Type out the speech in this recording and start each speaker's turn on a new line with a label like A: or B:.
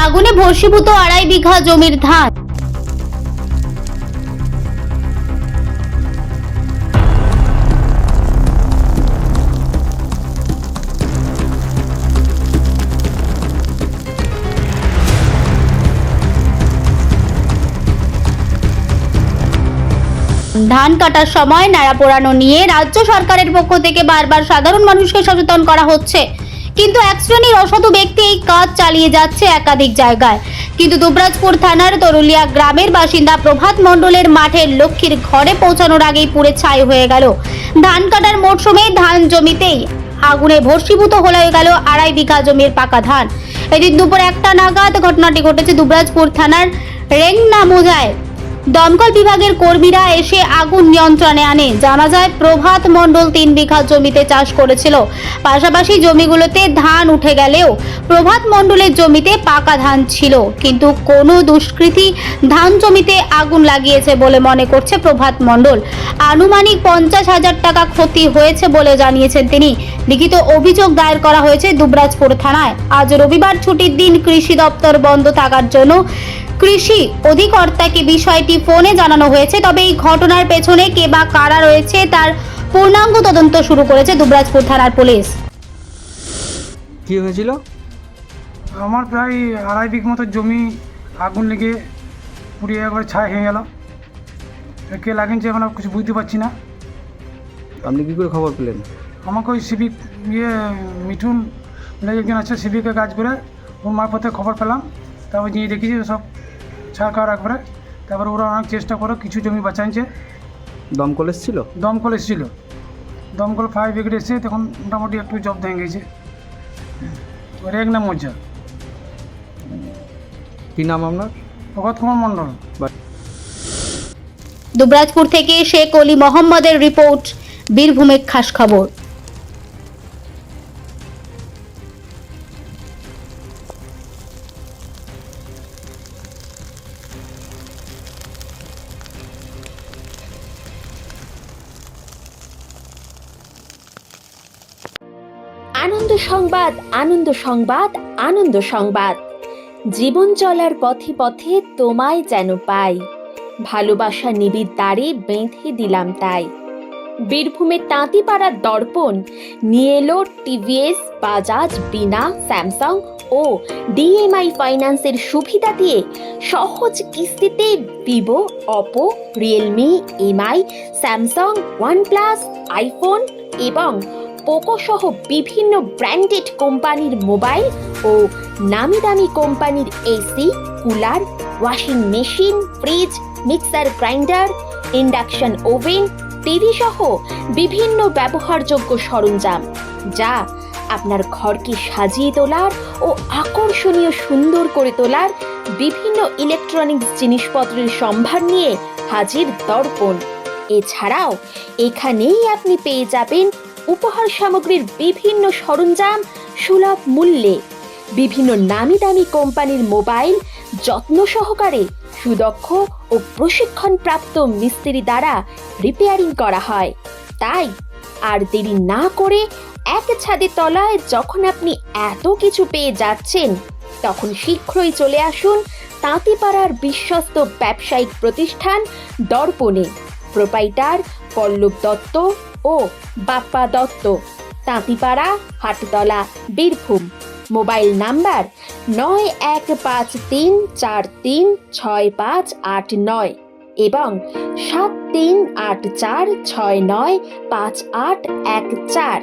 A: আগুনে ভস্মীভূত আড়াই বিঘা জমির ধান। ধান কাটার সময় নাড়া পোড়ানো নিয়ে রাজ্য সরকারের পক্ষ থেকে বারবার সাধারণ মানুষকে সচেতন করা হচ্ছে। কিন্তু এক শ্রেণির অসাধু ব্যক্তি এই কাজ চালিয়ে যাচ্ছে একাধিক জায়গায়। কিন্তু দুবরাজপুর থানার তরুলিয়া গ্রামের বাসিন্দা প্রভাত মণ্ডলের মাঠের লক্ষ্মীর ঘরে পৌঁছানোর আগেই পুড়ে ছাই হয়ে গেল। ধান কাটার মরশুমে ধান জমিতেই আগুনে ভস্মীভূত হয়ে গেল আড়াই বিঘা জমির পাকা ধান। এদিন দুপুর একটা নাগাদ ঘটনাটি ঘটেছে দুবরাজপুর থানার রেংনা মোজায় দমকল বিভাগের কর্মীরা এসে আগুন নিয়ন্ত্রণে আনে। জানা যায়, প্রভাত মণ্ডল তিন বিঘা জমিতে চাষ করেছিল। পাশাপাশি জমিগুলোতে ধান উঠে গেলেও প্রভাত মণ্ডলের জমিতে পাকা ধান ছিল। কিন্তু কোনো দুষ্কৃতী ধান জমিতে আগুন লাগিয়েছে বলে মনে করছে প্রভাত মণ্ডল। আনুমানিক পঞ্চাশ হাজার টাকা ক্ষতি হয়েছে বলে জানিয়েছেন তিনি। লিখিত অভিযোগ দায়ের করা হয়েছে দুবরাজপুর থানায়। আজ রবিবার ছুটির দিন কৃষি দপ্তর বন্ধ থাকার জন্য কৃষি অধিকর্তাকে বিষয়টি ফোনে জানানো হয়েছে তবে এই ঘটনার পেছনে কে বা কারা রয়েছে তার পূর্ণাঙ্গ তদন্ত শুরু করেছে দুবরাজপুর থানার পুলিশ।
B: কি হয়েছিল?
C: আমার প্রায় আড়াই বিঘ মতো জমি আগুন লেগে পুড়িয়ে একবার ছাই হয়ে গেল। কে লাগিয়েছে এখন আর কিছু বুঝতে পারছি না।
B: আপনি কী করে খবর পেলেন?
C: আমাকে ওই সিভিক ইয়ে মিঠুন একজন আছে সিভিকে কাজ করে ওর মারফতে খবর পেলাম। তারপর গিয়ে দেখেছি সব ছাড়কার একবারে তারপরে ওরা অনেক চেষ্টা করে কিছু জমি বাঁচাইছে।
B: দমকল এসেছিল?
C: দমকল এসেছিল। দমকল ফায়ার ব্রিগেড এসে তখন মোটামুটি একটু জব দিয়ে গেছে। রেগ না মজ্জা
B: কি নাম আপনার?
C: ভগৎ কুমার মণ্ডল।
A: দুবরাজপুর থেকে শেখ অলি মোহাম্মদের রিপোর্ট বীরভূমের খাস খবর।
D: আনন্দ সংবাদ আনন্দ সংবাদ আনন্দ সংবাদ। জীবন চলার পথে পথে তোমায় যেন পাই। ভালোবাসা নিবিড় দ্বারে বেঁধে দিলাম তাই। বীরভূমের তাঁতিপাড়ার দর্পণ, নিয়ে এলো টিভিএস, বাজাজ, বিনা, স্যামসাং ও ডিএমআই ফাইন্যান্সের সুবিধা দিয়ে সহজ কিস্তিতে Vivo, Oppo, Realme, Mi, Samsung, OnePlus, iPhone এবং পোকো সহ বিভিন্ন ব্র্যান্ডেড কোম্পানির মোবাইল ও নামি দামি কোম্পানির AC, cooler, washing machine, fridge, mixer grinder, induction oven, TV সহ বিভিন্ন ব্যবহারযোগ্য সরঞ্জাম, যা আপনার ঘরকে সাজিয়ে তোলার ও আকর্ষণীয় সুন্দর করে তোলার বিভিন্ন ইলেকট্রনিক্স জিনিসপত্রের সম্ভার নিয়ে হাজির দর্পণ। এছাড়াও এখানেই আপনি পেয়ে যাবেন উপহার সামগ্রীর বিভিন্ন সরঞ্জাম সুলভ মূল্যে, বিভিন্ন নামি দামি কোম্পানির মোবাইল যত্ন সহকারে সুদক্ষ ও প্রশিক্ষণপ্রাপ্ত মিস্ত্রি দ্বারা রিপেয়ারিং করা হয়। তাই আর দেরি না করে এক ছাদের তলায় যখন আপনি এত কিছু পেয়ে যাচ্ছেন, তখন শীঘ্রই চলে আসুন তাঁতিপাড়ার বিশ্বস্ত ব্যবসায়িক প্রতিষ্ঠান দর্পণে। প্রোপাইটার পল্লব দত্ত ও বাপ্পা দত্ত। তাঁতিপাড়া, হাটতলা, বীরভূম। মোবাইল নাম্বার নয় এক পাঁচ তিন চার তিন ছয় পাঁচ আট নয় এবং সাত তিন আট চার ছয় নয় পাঁচ আট এক চার।